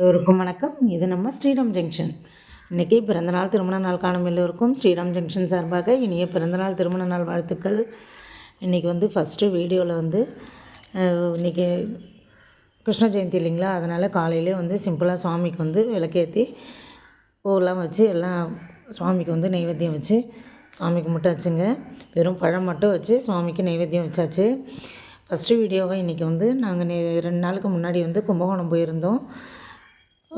எல்லோருக்கும் வணக்கம். இது நம்ம ஸ்ரீராம் ஜங்ஷன். இன்றைக்கி பிறந்தநாள் திருமண நாள் காணும் எல்லோருக்கும் ஸ்ரீராம் ஜங்ஷன் சார்பாக இனிய பிறந்தநாள் திருமண நாள் வாழ்த்துக்கள். இன்றைக்கி வந்து ஃபஸ்ட்டு வீடியோவில் வந்து இன்றைக்கி கிருஷ்ண ஜெயந்தி இல்லைங்களா? அதனால் காலையிலே வந்து சிம்பிளாக சுவாமிக்கு வந்து விளக்கேற்றி பூவெல்லாம் வச்சு எல்லாம் சுவாமிக்கு வந்து நெய்வேத்தியம் வச்சு சுவாமி கும்பிட்டாச்சுங்க. வெறும் பழம் மட்டும் வச்சு சுவாமிக்கு நைவேத்தியம் வச்சாச்சு. ஃபஸ்ட்டு வீடியோவை இன்றைக்கி வந்து நாங்கள் நே ரெண்டு நாளுக்கு முன்னாடி வந்து கும்பகோணம் போயிருந்தோம்.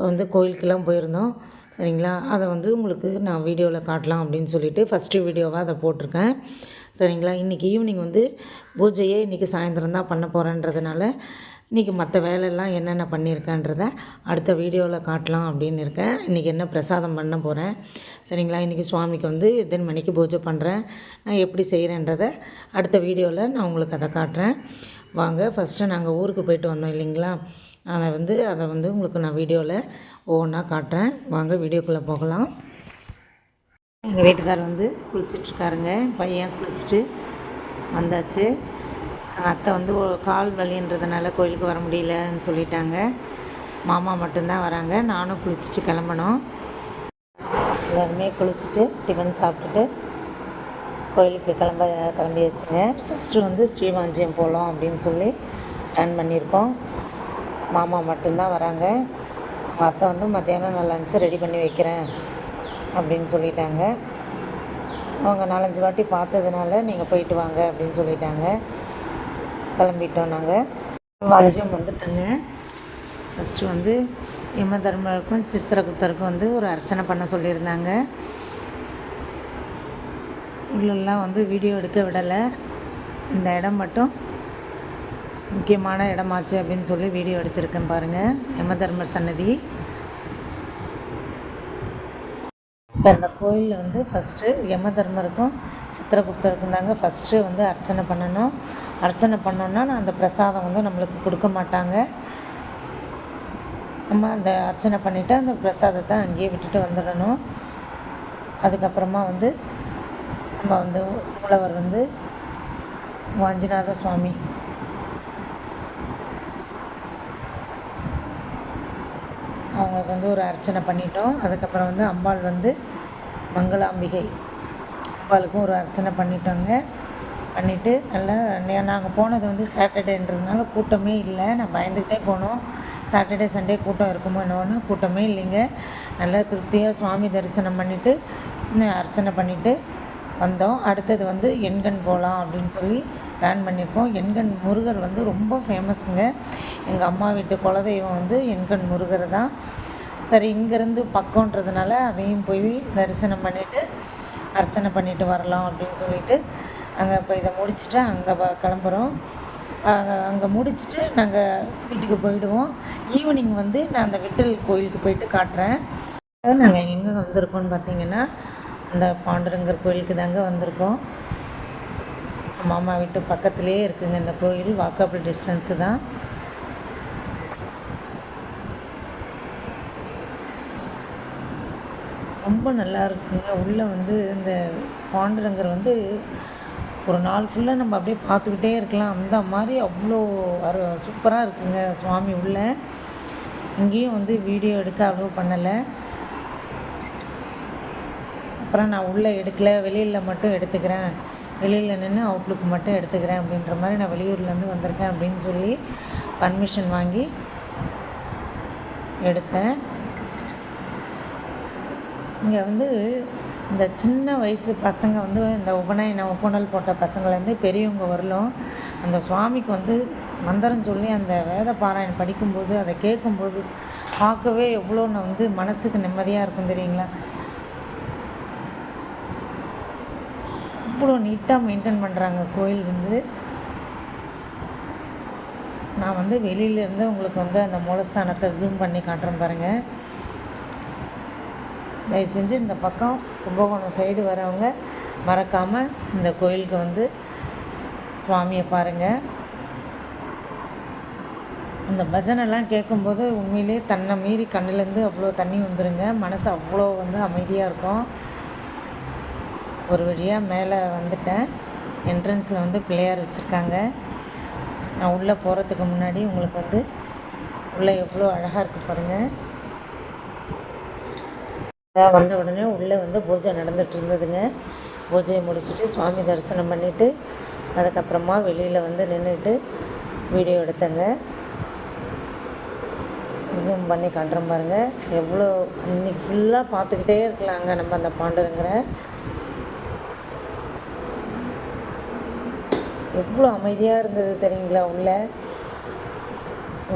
வந்து கோயிலுக்கெல்லாம் போயிருந்தோம். சரிங்களா? அதை வந்து உங்களுக்கு நான் வீடியோவில் காட்டலாம் அப்படின்னு சொல்லிட்டு ஃபஸ்ட்டு வீடியோவாக அதை போட்டிருக்கேன். சரிங்களா? இன்றைக்கி ஈவினிங் வந்து பூஜையே இன்றைக்கி சாயந்தரம் தான் பண்ண போகிறேன்றதுனால இன்றைக்கி மற்ற வேலையெல்லாம் என்னென்ன பண்ணியிருக்கேன்றத அடுத்த வீடியோவில் காட்டலாம் அப்படின்னு இருக்கேன். இன்றைக்கி என்ன பிரசாதம் பண்ண போகிறேன் சரிங்களா? இன்றைக்கி சுவாமிக்கு வந்து எத்தனை மணிக்கு பூஜை பண்ணுறேன் நான் எப்படி செய்கிறேன்றதை அடுத்த வீடியோவில் நான் உங்களுக்கு அதை காட்டுறேன். வாங்க ஃபஸ்ட்டு நாங்கள் ஊருக்கு போயிட்டு வந்தோம் இல்லைங்களா? அதை வந்து அதை வந்து உங்களுக்கு நான் வீடியோவில் ஒவ்வொன்றா காட்டுறேன். வாங்க வீடியோக்குள்ளே போகலாம். எங்கள் வீட்டுக்கார் வந்து குளிச்சிட்ருக்காருங்க. பையன் குளிச்சுட்டு வந்தாச்சு. எங்கள் அத்தை வந்து கால் வலின்றதுனால கோயிலுக்கு வர முடியலன்னு சொல்லிட்டாங்க. மாமா மட்டும்தான் வராங்க. நானும் குளிச்சுட்டு கிளம்பணும். எல்லாருமே குளிச்சுட்டு டிஃபன் சாப்பிட்டுட்டு கோயிலுக்கு கிளம்ப கிளம்பியாச்சுங்க. ஃபஸ்ட்டு வந்து ஸ்ரீவாஞ்சியம் போகலாம் அப்படின்னு சொல்லி பிளான் பண்ணியிருக்கோம். மாமா மட்டும்தான் வராங்க. அவங்க அத்தை வந்து மத்தியானம் நான் லஞ்சு ரெடி பண்ணி வைக்கிறேன் அப்படின்னு சொல்லிட்டாங்க. அவங்க நாலஞ்சு வாட்டி பார்த்ததுனால நீங்கள் போயிட்டு வாங்க அப்படின்னு சொல்லிட்டாங்க. கிளம்பிட்டோம் நாங்கள் வாஞ்சியம் வந்துட்டோங்க. ஃபஸ்ட்டு வந்து யம தர்மருக்கும் சித்திரகுப்தருக்கும் வந்து ஒரு அர்ச்சனை பண்ண சொல்லியிருந்தாங்க. உள்ளெல்லாம் வந்து வீடியோ எடுக்க விடலை. இந்த இடம் மட்டும் முக்கியமான இடமாச்சு அப்படின்னு சொல்லி வீடியோ எடுத்திருக்கேன் பாருங்கள் யம தர்மர் சன்னதி. இப்போ இந்த கோயிலில் வந்து ஃபஸ்ட்டு யம தர்மருக்கும் சித்திரகுப்தருக்கும் தாங்க ஃபஸ்ட்டு வந்து அர்ச்சனை பண்ணணும். அர்ச்சனை பண்ணோன்னா நான் அந்த பிரசாதம் வந்து நம்மளுக்கு கொடுக்க மாட்டாங்க. நம்ம அந்த அர்ச்சனை பண்ணிவிட்டு அந்த பிரசாதத்தை அங்கேயே விட்டுட்டு வந்துடணும். அதுக்கப்புறமா வந்து நம்ம வந்து மூலவர் வந்து வாஞ்சிநாத சுவாமி அவங்களுக்கு வந்து ஒரு அர்ச்சனை பண்ணிட்டோம். அதுக்கப்புறம் வந்து அம்பாள் வந்து மங்களாம்பிகை அம்பாளுக்கும் ஒரு அர்ச்சனை பண்ணிட்டோங்க. பண்ணிவிட்டு நல்லா நாங்கள் போனது வந்து சாட்டர்டேன்றதுனால கூட்டமே இல்லை. நான் பயந்துக்கிட்டே போனோம். சாட்டர்டே சண்டே கூட்டம் இருக்குமோ என்னவோன்னு கூட்டமே இல்லைங்க. நல்லா திருப்தியாக சுவாமி தரிசனம் பண்ணிவிட்டு அர்ச்சனை பண்ணிவிட்டு வந்தோம். அடுத்தது வந்து எண்கண் போகலாம் அப்படின்னு சொல்லி பிளான் பண்ணியிருக்கோம். எண்கண் முருகர் வந்து ரொம்ப ஃபேமஸுங்க எங்கள் அம்மா வீட்டு குலதெய்வம் வந்து எண்கண் முருகர் தான். சரி இங்கேருந்து பக்கம்ன்றதுனால அதையும் போய் தரிசனம் பண்ணிவிட்டு அர்ச்சனை பண்ணிட்டு வரலாம் அப்படின்னு சொல்லிட்டு அங்கே இப்போ இதை முடிச்சுட்டு அங்கே வ- கிளம்புறோம். அங்கே முடிச்சுட்டு நாங்கள் வீட்டுக்கு போயிடுவோம். ஈவினிங் வந்து நான் அந்த விட்டல் கோயிலுக்கு போயிட்டு காட்டுறேன். நாங்கள் எங்கே வந்திருக்கோம்னு பார்த்தீங்கன்னா அந்த பாண்டுரங்கர் கோயிலுக்கு தாங்க வந்திருக்கோம். மாமா வீட்டு பக்கத்துலேயே இருக்குங்க இந்த கோயில் வாக்கபிள் டிஸ்டன்ஸு தான். ரொம்ப நல்லா இருக்குங்க. உள்ளே வந்து இந்த பாண்டுரங்கர் வந்து ஒரு நாள் ஃபுல்லாக நம்ம அப்படியே பார்த்துக்கிட்டே இருக்கலாம். அந்த மாதிரி அவ்வளோ அரு சூப்பராக இருக்குங்க சுவாமி உள்ளே. இங்கேயும் வந்து வீடியோ எடுக்க அலோவ் பண்ணலை. அப்புறம் நான் உள்ளே எடுக்கல வெளியில் மட்டும் எடுத்துக்கிறேன். வெளியில் நின்று அவுட்லுக் மட்டும் எடுத்துக்கிறேன் அப்படின்ற மாதிரி நான் வெளியூர்லேருந்து வந்திருக்கேன் அப்படின்னு சொல்லி பர்மிஷன் வாங்கி எடுத்தேன். இங்கே வந்து இந்த சின்ன வயசு பசங்க வந்து இந்த உபநயன ஒப்புணல் போட்ட பசங்கள்லேருந்து பெரியவங்க வரலும் அந்த சுவாமிக்கு வந்து மந்திரம் சொல்லி அந்த வேத பாராயணம் படிக்கும்போது அதை கேட்கும்போது பார்க்கவே எவ்வளோ நான் வந்து மனசுக்கு நிம்மதியாக இருக்கும் தெரியுங்களா? அவ்வளோ நீட்டாக மெயின்டைன் பண்ணுறாங்க கோயில் வந்து. நான் வந்து வெளியிலேருந்து உங்களுக்கு வந்து அந்த மூலஸ்தானத்தை ஜூம் பண்ணி காட்டுறேன் பாருங்கள் தயவு செஞ்சு இந்த பக்கம் கும்பகோணம் சைடு வரவங்க மறக்காமல் இந்த கோயிலுக்கு வந்து சுவாமியை பாருங்கள் அந்த பஜனைலாம் கேட்கும்போது உண்மையிலே தன்னை மீறி கண்ணுலேருந்து அவ்வளோ தண்ணி வந்துருங்க. மனசு அவ்வளோ வந்து அமைதியாக இருக்கும். ஒரு வழியாக மேலே வந்துட்டேன். என்ட்ரன்ஸில் வந்து பிள்ளையார் வச்சுருக்காங்க. நான் உள்ளே போகிறதுக்கு முன்னாடி உங்களுக்கு வந்து உள்ளே எவ்வளோ அழகாக இருக்குது பாருங்கள் வந்த உடனே உள்ளே வந்து பூஜை நடந்துகிட்டு இருந்ததுங்க. பூஜையை முடிச்சுட்டு சுவாமி தரிசனம் பண்ணிவிட்டு அதுக்கப்புறமா வெளியில் வந்து நின்றுட்டு வீடியோ எடுத்தேங்க. ஜூம் பண்ணி காட்டுற பாருங்கள் எவ்வளோ அன்றைக்கி ஃபுல்லாக பார்த்துக்கிட்டே இருக்கலாங்க நம்ம அந்த பாண்டருங்கிற எவ்வளோ அமைதியாக இருந்தது தெரியுங்களா உள்ளே?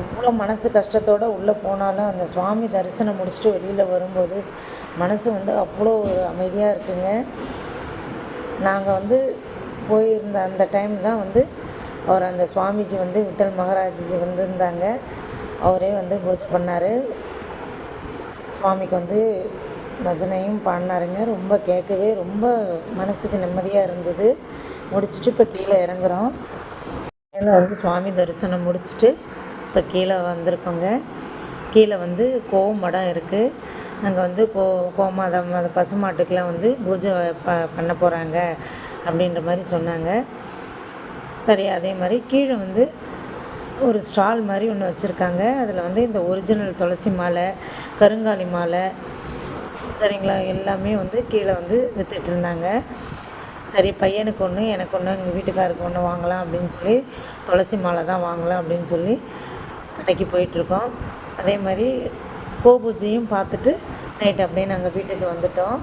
எவ்வளோ மனசு கஷ்டத்தோடு உள்ளே போனாலும் அந்த சுவாமி தரிசனம் முடிச்சுட்டு வெளியில் வரும்போது மனசு வந்து அவ்வளோ ஒரு அமைதியாக இருக்குங்க. நாங்கள் வந்து போயிருந்த அந்த டைம் தான் வந்து அவர் அந்த சுவாமிஜி வந்து விட்டல் மகாராஜிஜி வந்திருந்தாங்க. அவரே வந்து பூஜை பண்ணார். சுவாமிக்கு வந்து பஜனையும் பாடினாருங்க. ரொம்ப கேட்கவே ரொம்ப மனசுக்கு நிம்மதியாக இருந்தது. முடிச்சுட்டு இப்போ கீழே இறங்குறோம். மேலே வந்து சுவாமி தரிசனம் முடிச்சுட்டு இப்போ கீழே வந்திருக்கோங்க. கீழே வந்து கோமடம் இருக்குது அங்கே வந்து கோ கோமாதம் அந்த பசுமாட்டுக்கெலாம் வந்து பூஜை ப பண்ண போகிறாங்க அப்படின்ற மாதிரி சொன்னாங்க. சரி அதே மாதிரி கீழே வந்து ஒரு ஸ்டால் மாதிரி ஒன்று வச்சுருக்காங்க. அதில் வந்து இந்த ஒரிஜினல் துளசி மாலை கருங்காலி மாலை சரிங்களா எல்லாமே வந்து கீழே வந்து விற்றுட்டு இருந்தாங்க. சரி பையனுக்கு ஒன்று எனக்கு ஒன்று எங்கள் வீட்டுக்காருக்கு ஒன்று வாங்கலாம் அப்படின்னு சொல்லி துளசி மாலை தான் வாங்கலாம் அப்படின்னு சொல்லி கடைக்கு போயிட்டுருக்கோம். அதே மாதிரி பூஜையும் பார்த்துட்டு நைட் அப்படியே நாங்கள் வீட்டுக்கு வந்துட்டோம்.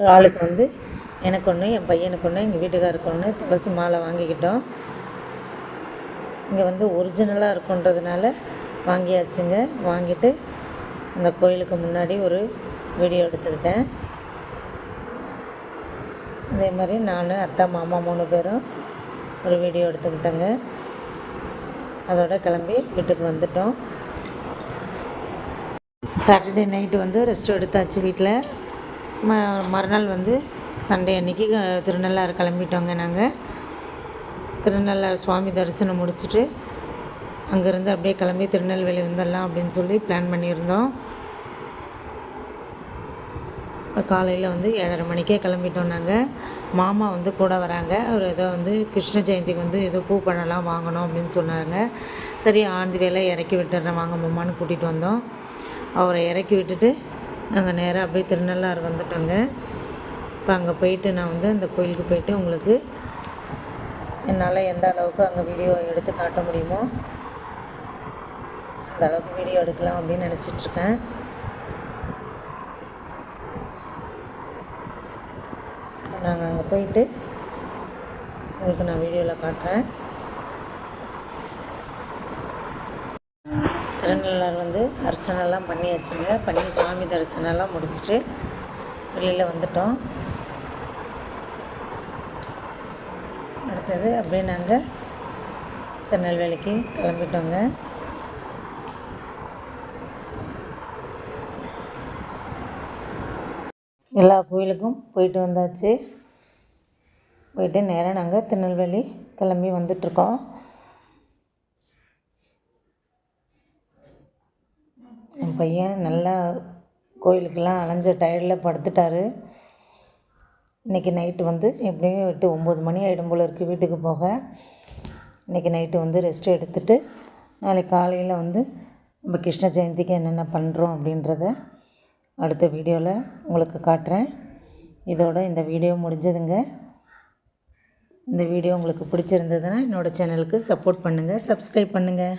ஒரு ஆளுக்கு வந்து எனக்கு ஒன்று என் பையனுக்கு ஒன்று எங்கள் வீட்டுக்காருக்கு ஒன்று துளசி மாலை வாங்கிக்கிட்டோம். இங்கே வந்து ஒரிஜினலாக இருக்குன்றதுனால வாங்கியாச்சுங்க. வாங்கிட்டு அந்த கோயிலுக்கு முன்னாடி ஒரு வீடியோ எடுத்துக்கிட்டேன். அதே மாதிரி நான் அத்தா மாமா மூணு பேரும் ஒரு வீடியோ எடுத்துக்கிட்டேங்க. அதோட கிளம்பி வீட்டுக்கு வந்துட்டோம். சாட்டர்டே நைட்டு வந்து ரெஸ்ட் எடுத்தாச்சு வீட்டில் ம மறுநாள் வந்து சண்டே அன்றைக்கி திருநள்ளாறு கிளம்பிட்டோங்க நாங்கள் திருநள்ளாறு சுவாமி தரிசனம் முடிச்சுட்டு அங்கேருந்து அப்படியே கிளம்பி திருநெல்வேலி வந்துடலாம் அப்படின்னு சொல்லி பிளான் பண்ணியிருந்தோம். காலையில் வந்து ஏழரை மணிக்கே கிளம்பிட்டோம் நாங்கள் மாமா வந்து கூட வராங்க. அவர் ஏதோ வந்து கிருஷ்ண ஜெயந்திக்கு வந்து ஏதோ பூ பழம்லாம் வாங்கணும் அப்படின்னு சொன்னாங்க சரி ஆந்தி வேலை இறக்கி விட்டுறேன் வாங்க மாமான்னு கூட்டிகிட்டு வந்தோம். அவரை இறக்கி விட்டுட்டு நாங்கள் நேராக அப்படியே திருநள்ளாறு வந்துட்டோங்க. இப்போ அங்கே போயிட்டு நான் வந்து அந்த கோயிலுக்கு போயிட்டு உங்களுக்கு என்னால் எந்த அளவுக்கு அங்கே வீடியோ எடுத்து காட்ட முடியுமோ அந்த அளவுக்கு வீடியோ எடுக்கலாம் அப்படின்னு நினச்சிட்ருக்கேன் நாங்கள் அங்கே போயிட்டு உங்களுக்கு நான் வீடியோவில் காட்டுறேன். திருநள்ளார் வந்து அர்ச்சனைலாம் பண்ணியாச்சுங்க. பண்ணி சுவாமி தரிசனம்லாம் முடிச்சுட்டு வெளியில் வந்துட்டோம். அடுத்தது அப்படியே நாங்கள் திருநெல்வேலிக்கு கிளம்பிட்டோங்க. எல்லா கோயிலுக்கும் போயிட்டு வந்தாச்சு. போயிட்டு நேராக நாங்கள் திருநெல்வேலி கிளம்பி வந்துட்ருக்கோம் என் பையன் நல்லா கோயிலுக்கெல்லாம் அலைஞ்ச டயர்டில் படுத்துட்டார். இன்றைக்கி நைட்டு வந்து எப்படியும் எட்டு ஒம்பது மணி ஆகிடும் போல் இருக்குது வீட்டுக்கு போக. இன்றைக்கி நைட்டு வந்து ரெஸ்ட் எடுத்துகிட்டு நாளைக்கு காலையில் வந்து நம்ம கிருஷ்ண ஜெயந்திக்கு என்னென்ன பண்ணுறோம் அப்படின்றத அடுத்த வீடியோவில் உங்களுக்கு காட்டுறேன். இதோட இந்த வீடியோ முடிஞ்சதுங்க. இந்த வீடியோ உங்களுக்கு பிடிச்சிருந்ததுன்னா என்னோடய சேனலுக்கு சப்போர்ட் பண்ணுங்கள் சப்ஸ்கிரைப் பண்ணுங்கள்